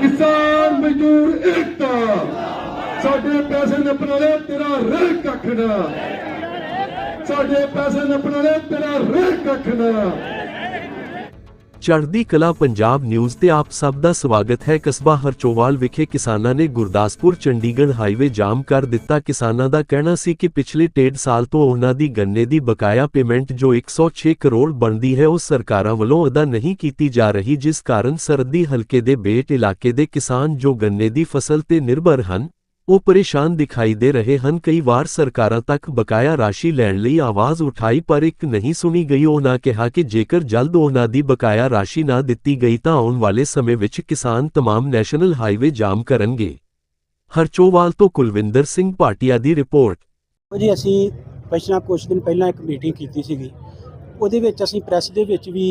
ਕਿਸਾਨ ਮਜ਼ਦੂਰ ਇਕਤਾ ਸਾਡੇ ਪੈਸੇ ਨੱਪਣ ਵਾਲੇ, ਤੇਰਾ ਰਹਿ ਕੱਖ ਨਾ। ਸਾਡੇ ਪੈਸੇ ਨੱਪਣ ਵਾਲੇ, ਤੇਰਾ ਰਹਿ ਕੱਖ ਨਾ। ਚੜ੍ਹਦੀ ਕਲਾ ਪੰਜਾਬ ਨਿਊਜ਼ ਤੇ ਆਪ ਸਭ ਦਾ ਸਵਾਗਤ ਹੈ। ਕਸਬਾ ਹਰਚੋਵਾਲ ਵਿਖੇ ਕਿਸਾਨਾਂ ਨੇ ਗੁਰਦਾਸਪੁਰ, ਚੰਡੀਗੜ੍ਹ ਹਾਈਵੇ ਜਾਮ ਕਰ ਦਿੱਤਾ। ਕਿਸਾਨਾਂ ਦਾ ਕਹਿਣਾ ਸੀ ਕਿ ਪਿਛਲੇ ਡੇਢ ਸਾਲ ਤੋਂ ਉਹਨਾਂ ਦੀ ਗੰਨੇ ਦੀ ਬਕਾਇਆ ਪੇਮੈਂਟ ਜੋ 106 ਕਰੋੜ ਬਣਦੀ ਹੈ, ਉਹ ਸਰਕਾਰਾਂ ਵੱਲੋਂ ਅਦਾ ਨਹੀਂ ਕੀਤੀ ਜਾ ਰਹੀ, ਜਿਸ ਕਾਰਨ ਸਰਦੀ ਹਲਕੇ ਦੇ ਬੇਟ ਇਲਾਕੇ ਦੇ ਕਿਸਾਨ ਜੋ ਗੰਨੇ ਦੀ ਫਸਲ ਤੇ ਨਿਰਭਰ ਹਨ ਉਹ ਪਰੇਸ਼ਾਨ ਦਿਖਾਈ ਦੇ ਰਹੇ ਹਨ ਕਈ ਵਾਰ ਸਰਕਾਰਾਂ ਤੱਕ ਬਕਾਇਆ ਰਾਸ਼ੀ ਲੈਣ ਲਈ ਆਵਾਜ਼ ਉਠਾਈ ਪਰ ਇੱਕ ਨਹੀਂ ਸੁਣੀ ਗਈ ਉਹਨਾਂ ਕਿਹਾ ਕਿ ਜੇਕਰ ਜਲਦ ਉਹਨਾਂ ਦੀ ਬਕਾਇਆ ਰਾਸ਼ੀ ਨਾ ਦਿੱਤੀ ਗਈ ਤਾਂ ਆਉਣ ਵਾਲੇ ਸਮੇਂ ਵਿੱਚ ਕਿਸਾਨ तमाम ਨੈਸ਼ਨਲ ਹਾਈਵੇ ਜਾਮ ਕਰਨਗੇ ਹਰਚੋਵਾਲ ਤੋਂ ਕੁਲਵਿੰਦਰ ਸਿੰਘ ਭਾਟੀਆ ਦੀ ਰਿਪੋਰਟ ਉਹ ਜੀ ਅਸੀਂ ਪਿਛਲਾ ਕੁਝ ਦਿਨ ਪਹਿਲਾਂ ਇੱਕ ਮੀਟਿੰਗ ਕੀਤੀ ਸੀਗੀ ਉਹਦੇ ਵਿੱਚ ਅਸੀਂ ਪ੍ਰੈਸ ਦੇ ਵਿੱਚ ਵੀ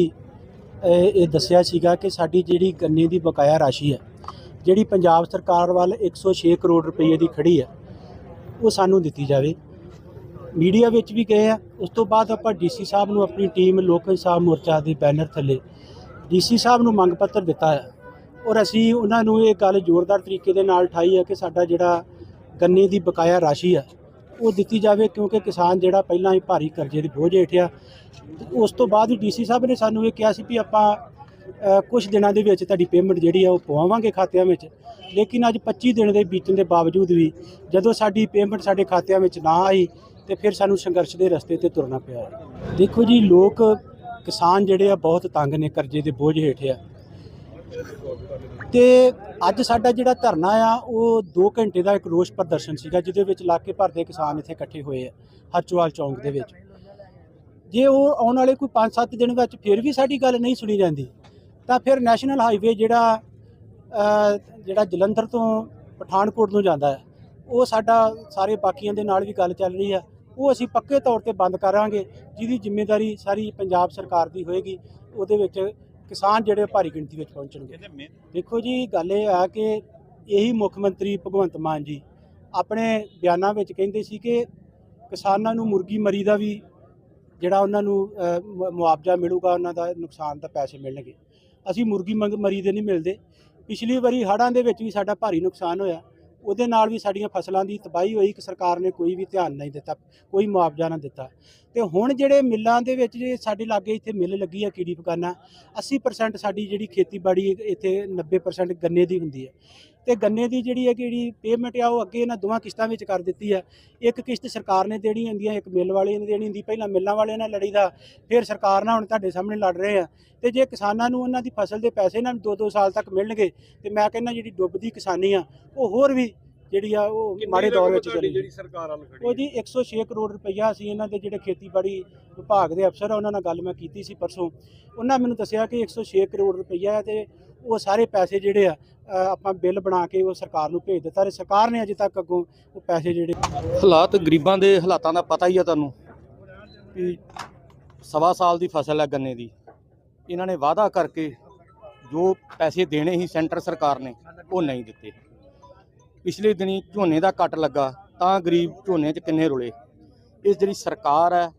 ਇਹ ਇਹ ਦੱਸਿਆ ਸੀਗਾ ਕਿ ਸਾਡੀ ਜਿਹੜੀ ਗੰਨੇ ਦੀ ਬਕਾਇਆ ਰਾਸ਼ੀ ਹੈ ਜਿਹੜੀ ਪੰਜਾਬ ਸਰਕਾਰ ਵੱਲ 106 ਕਰੋੜ ਰੁਪਏ ਦੀ ਖੜੀ ਹੈ, ਉਹ ਸਾਨੂੰ ਦਿੱਤੀ ਜਾਵੇ। ਮੀਡੀਆ ਵਿੱਚ ਵੀ ਗਏ ਆ। ਉਸ ਤੋਂ ਬਾਅਦ ਆਪਾਂ ਡੀਸੀ ਸਾਹਿਬ ਨੂੰ ਆਪਣੀ ਟੀਮ, ਲੋਕ ਇਨਸਾਫ ਮੋਰਚਾ ਦੇ ਬੈਨਰ ਥੱਲੇ ਡੀਸੀ ਸਾਹਿਬ ਨੂੰ ਮੰਗ ਪੱਤਰ ਦਿੱਤਾ ਹੈ। ਔਰ ਅਸੀਂ ਉਹਨਾਂ ਨੂੰ ਇਹ ਗੱਲ ਜ਼ੋਰਦਾਰ ਤਰੀਕੇ ਦੇ ਨਾਲ ਠਾਈ ਹੈ ਕਿ ਸਾਡਾ ਜਿਹੜਾ ਗੰਨੇ ਦੀ ਬਕਾਇਆ ਰਾਸ਼ੀ ਹੈ ਉਹ ਦਿੱਤੀ ਜਾਵੇ ਕਿਉਂਕਿ ਕਿਸਾਨ ਜਿਹੜਾ ਪਹਿਲਾਂ ਹੀ ਭਾਰੀ ਕਰਜ਼ੇ ਦੇ ਬੋਝ ਹੇਠ ਆ। ਤੇ ਉਸ ਤੋਂ ਬਾਅਦ ਹੀ ਡੀਸੀ ਸਾਹਿਬ ਨੇ ਸਾਨੂੰ ਇਹ ਕਿਹਾ ਸੀ ਵੀ ਆਪਾਂ ਕੁਝ ਦਿਨਾਂ ਦੇ ਵਿੱਚ ਤੁਹਾਡੀ ਪੇਮੈਂਟ ਜਿਹੜੀ ਆ ਉਹ ਪਵਾਵਾਂਗੇ ਖਾਤਿਆਂ ਵਿੱਚ। ਲੇਕਿਨ ਅੱਜ 25 ਦਿਨ ਦੇ ਬੀਤਣ ਦੇ ਬਾਵਜੂਦ ਵੀ ਜਦੋਂ ਸਾਡੀ ਪੇਮੈਂਟ ਸਾਡੇ ਖਾਤਿਆਂ ਵਿੱਚ ਨਾ ਆਈ, ਤੇ ਫਿਰ ਸਾਨੂੰ ਸੰਘਰਸ਼ ਦੇ ਰਸਤੇ ਤੇ ਤੁਰਨਾ ਪਿਆ। ਦੇਖੋ ਜੀ, ਲੋਕ ਕਿਸਾਨ ਜਿਹੜੇ ਆ ਬਹੁਤ ਤੰਗ ਨੇ ਕਰਜ਼ੇ ਦੇ ਬੋਝ ਹੇਠ ਆ। ਤੇ ਅੱਜ ਸਾਡਾ ਜਿਹੜਾ ਧਰਨਾ ਆ, ਉਹ 2 ਘੰਟੇ ਦਾ ਇੱਕ ਰੋਸ ਪ੍ਰਦਰਸ਼ਨ ਸੀਗਾ, ਜਿਹਦੇ ਵਿੱਚ ਇਲਾਕੇ ਭਰ ਦੇ ਕਿਸਾਨ ਇੱਥੇ ਇਕੱਠੇ ਹੋਏ ਆ, ਹਰਚਵਾਲ ਚੌਂਕ ਦੇ ਵਿੱਚ। ਜੇ ਉਹ ਆਉਣ ਵਾਲੇ ਕੋਈ 5-7 ਦਿਨ ਵਿੱਚ ਫਿਰ ਵੀ ਸਾਡੀ ਗੱਲ ਨਹੀਂ ਸੁਣੀ ਜਾਂਦੀ ਤਾਂ ਫਿਰ ਨੈਸ਼ਨਲ ਹਾਈਵੇ ਜਿਹੜਾ ਜਿਹੜਾ ਜਲੰਧਰ ਤੋਂ ਪਠਾਨਕੋਟ ਨੂੰ ਜਾਂਦਾ ਹੈ ਉਹ ਸਾਡਾ ਸਾਰੇ ਬਾਕੀਆਂ ਦੇ ਨਾਲ ਵੀ ਗੱਲ ਚੱਲ ਰਹੀ ਆ ਉਹ ਅਸੀਂ ਪੱਕੇ ਤੌਰ ਤੇ ਬੰਦ ਕਰਾਂਗੇ ਜਿਹਦੀ ਜ਼ਿੰਮੇਵਾਰੀ ਸਾਰੀ ਪੰਜਾਬ ਸਰਕਾਰ ਦੀ ਹੋਏਗੀ ਉਹਦੇ ਵਿੱਚ ਕਿਸਾਨ ਜਿਹੜੇ ਭਾਰੀ ਗਿਣਤੀ ਵਿੱਚ ਪਹੁੰਚਣਗੇ। ਦੇਖੋ ਜੀ ਗੱਲ ਇਹ ਆ ਕਿ ਇਹੀ ਮੁੱਖ ਮੰਤਰੀ ਭਗਵੰਤ ਮਾਨ ਜੀ ਆਪਣੇ ਬਿਆਨਾਂ ਵਿੱਚ ਕਹਿੰਦੇ ਸੀ ਕਿ ਕਿਸਾਨਾਂ ਨੂੰ ਮੁਰਗੀ ਮਰੀ ਦਾ ਵੀ ਜਿਹੜਾ ਉਹਨਾਂ ਨੂੰ ਮੁਆਵਜ਼ਾ ਮਿਲੂਗਾ ਉਹਨਾਂ ਦਾ ਨੁਕਸਾਨ ਦਾ ਪੈਸੇ ਮਿਲਣਗੇ। ਅਸੀਂ ਮੁਰਗੀ ਮੰਗ ਮਰੀ ਦੇ ਨਹੀਂ ਮਿਲਦੇ। ਪਿਛਲੀ ਵਾਰੀ ਹੜ੍ਹਾਂ ਦੇ ਵਿੱਚ ਵੀ ਸਾਡਾ ਭਾਰੀ ਨੁਕਸਾਨ ਹੋਇਆ। ਉਹਦੇ ਨਾਲ ਵੀ ਸਾਡੀਆਂ ਫਸਲਾਂ ਦੀ ਤਬਾਹੀ ਹੋਈ। ਕਿ ਸਰਕਾਰ ਨੇ ਕੋਈ ਵੀ ਧਿਆਨ ਨਹੀਂ ਦਿੱਤਾ, ਕੋਈ ਮੁਆਵਜ਼ਾ ਨਾ ਦਿੱਤਾ। ਤੇ ਹੁਣ ਜਿਹੜੇ ਮਿੱਲਾਂ ਦੇ ਵਿੱਚ ਜੇ ਸਾਡੇ ਲਾਗੇ ਇੱਥੇ ਮਿੱਲ ਲੱਗੀ ਹੈ ਕੀੜੀ ਪਕਾਨਾ 80% ਸਾਡੀ ਜਿਹੜੀ ਖੇਤੀਬਾੜੀ ਇੱਥੇ 90% ਗੰਨੇ ਦੀ ਹੁੰਦੀ ਹੈ। ਤੇ ਗੰਨੇ ਦੀ ਜਿਹੜੀ ਹੈ ਜਿਹੜੀ ਪੇਮੈਂਟ ਆ ਉਹ ਅੱਗੇ ਇਹਨਾਂ ਦੋਵਾਂ ਕਿਸ਼ਤਾਂ ਵਿੱਚ ਕਰ ਦਿੱਤੀ ਆ। ਇੱਕ ਕਿਸ਼ਤ ਸਰਕਾਰ ਨੇ ਦੇਣੀ ਹੁੰਦੀ ਹੈ ਇੱਕ ਮਿੱਲ ਵਾਲੇ ਨੇ ਦੇਣੀ ਹੁੰਦੀ। ਪਹਿਲਾਂ ਮਿੱਲਾਂ ਵਾਲਿਆਂ ਨਾਲ ਲੜੀਦਾ, ਫਿਰ ਸਰਕਾਰ ਨਾਲ ਹੁਣ ਤੁਹਾਡੇ ਸਾਹਮਣੇ ਲੜ ਰਹੇ ਆ। ਤੇ ਜੇ ਕਿਸਾਨਾਂ ਨੂੰ ਉਹਨਾਂ ਦੀ ਫਸਲ ਦੇ ਪੈਸੇ ਨਾ 2-2 ਸਾਲ ਤੱਕ ਮਿਲਣਗੇ, ਤੇ ਮੈਂ ਕਹਿੰਦਾ ਜਿਹੜੀ ਡੁੱਬਦੀ ਕਿਸਾਨੀ ਆ, ਉਹ ਹੋਰ ਵੀ ਜਿਹੜੀ ਆ ਉਹ ਮਾੜੇ ਦੌਰ ਵਿੱਚ ਚਲੀ ਜਿਹੜੀ ਸਰਕਾਰ ਵੱਲ ਖੜੀ ਉਹ ਜੀ 106 ਕਰੋੜ ਰੁਪਈਆ ਅਸੀਂ ਇਹਨਾਂ ਦੇ ਜਿਹੜੇ ਖੇਤੀਬਾੜੀ ਵਿਭਾਗ ਦੇ ਅਫਸਰ ਆ ਉਹਨਾਂ ਨਾਲ ਗੱਲ ਮੈਂ ਕੀਤੀ ਸੀ ਪਰਸੋਂ। ਉਹਨਾਂ ਮੈਨੂੰ ਦੱਸਿਆ ਕਿ 106 ਕਰੋੜ ਰੁਪਈਆ ਹੈ ਤੇ ਉਹ ਸਾਰੇ ਪੈਸੇ ਜਿਹੜੇ ਆ ਆਪਾਂ ਬਿੱਲ ਬਣਾ ਕੇ ਉਹ ਸਰਕਾਰ ਨੂੰ ਭੇਜ ਦਿੱਤਾ ਤੇ ਸਰਕਾਰ ਨੇ ਅਜੇ ਤੱਕ ਅੱਗੋਂ ਉਹ ਪੈਸੇ ਜਿਹੜੇ ਹਾਲਾਤ ਗਰੀਬਾਂ ਦੇ ਹਾਲਾਤਾਂ ਦਾ ਪਤਾ ਹੀ ਆ ਤੁਹਾਨੂੰ ਵੀ ਸਵਾ ਸਾਲ ਦੀ ਫਸਲ ਹੈ ਗੰਨੇ ਦੀ। ਇਹਨਾਂ ਨੇ ਵਾਅਦਾ ਕਰਕੇ ਜੋ ਪੈਸੇ ਦੇਣੇ ਸੀ ਸੈਂਟਰ ਸਰਕਾਰ ਨੇ ਉਹ ਨਹੀਂ ਦਿੱਤੇ। ਪਿਛਲੇ ਦਿਨੀ ਝੋਨੇ ਦਾ ਕੱਟ ਲੱਗਾ ਤਾਂ ਗਰੀਬ ਝੋਨੇ 'ਚ ਕਿੰਨੇ ਰੁਲੇ। ਇਸ ਜਿਹੜੀ ਸਰਕਾਰ ਹੈ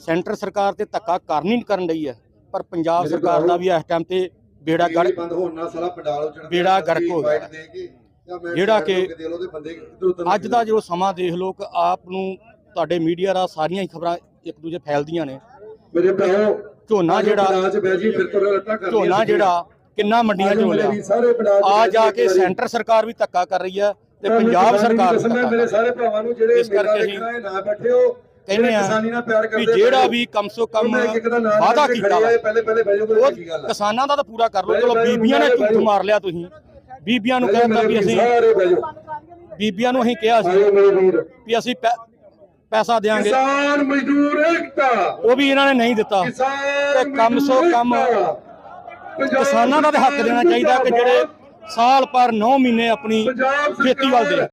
ਸੈਂਟਰ ਸਰਕਾਰ ਤੇ ਧੱਕਾ ਕਰਨੀ ਨਹੀਂ ਕਰਨ ਰਹੀ ਹੈ ਪਰ ਪੰਜਾਬ ਸਰਕਾਰ ਦਾ ਵੀ ਇਸ ਟਾਈਮ ਤੇ ਬੇੜਾ ਗੜ ਬੰਦ ਹੋਣ ਨਾਲ ਸਾਲਾ ਪੰਡਾਲ ਉੱਜਣ ਬੇੜਾ ਗਰਕ ਹੋ ਗਿਆ। ਜਿਹੜਾ ਕਿ ਲੋ ਅੱਜ ਦਾ ਜੋ ਸਮਾਂ ਦੇਖ ਲਓ ਕਿ ਆਪ ਨੂੰ ਤੁਹਾਡੇ ਮੀਡੀਆ ਦਾ ਸਾਰੀਆਂ ਹੀ ਖਬਰਾਂ ਇੱਕ ਦੂਜੇ ਫੈਲਦੀਆਂ ਨੇ। ਮੇਰੇ ਭਰਾਓ ਝੋਨਾ ਜਿਹੜਾ ਝੋਨਾ ਜਿਹੜਾ ਕਿੰਨਾ ਮੰਡੀਆਂ 'ਚ 'ਚ ਆ ਜਾ ਕੇ। ਸੈਂਟਰ ਸਰਕਾਰ ਵੀ ਧੱਕਾ ਕਰ ਰਹੀ ਹੈ ਤੇ ਪੰਜਾਬ ਸਰਕਾਰ ਮੇਰੇ ਸਾਰੇ ਭਰਾਵਾਂ ਨੂੰ ਜਿਹੜੇ ਮੇਰਾ ਦੇਖਣਾ ਹੈ ਨਾ ਬੈਠੇ ਹੋ ਕਹਿੰਦੇ ਆ ਵੀ ਜਿਹੜਾ। ਵੀ ਕਮ ਸੋ ਕਮ ਉਹਨਾਂ ਇੱਕ ਇੱਕ ਦਾ ਨਾਮ ਵਾਅਦਾ ਲੈ ਕੇ ਕੀਤਾ ਉਹ ਕਿਸਾਨਾਂ ਦਾ ਤਾਂ ਪੂਰਾ ਕਰ ਲਓ। ਚਲੋ ਬੀਬੀਆਂ ਨੇ ਝੂਠ। ਮਾਰ ਲਿਆ ਤੁਸੀਂ। ਬੀਬੀਆਂ ਨੂੰ ਕਹਿੰਦਾ ਵੀ ਅਸੀਂ ਬੀਬੀਆਂ ਨੂੰ ਅਸੀਂ ਕਿਹਾ ਸੀ ਵੀ ਅਸੀਂ ਪੈਸਾ ਦੇਾਂਗੇ ਕਿਸਾਨ ਮਜ਼ਦੂਰ ਏਕਤਾ। ਉਹ ਵੀ ਇਹਨਾਂ ਨੇ ਨਹੀਂ ਦਿੱਤਾ। ਤੇ ਕਮ ਸੋ ਕਮ ਕਿਸਾਨਾਂ ਦਾ ਤਾਂ ਹੱਕ ਦੇਣਾ ਚਾਹੀਦਾ ਕਿ ਜਿਹੜੇ ਸਾਲ ਪਰ 9 ਮਹੀਨੇ ਆਪਣੀ ਪੰਜਾਬ ਖੇਤੀ ਵੱਲ ਦੇ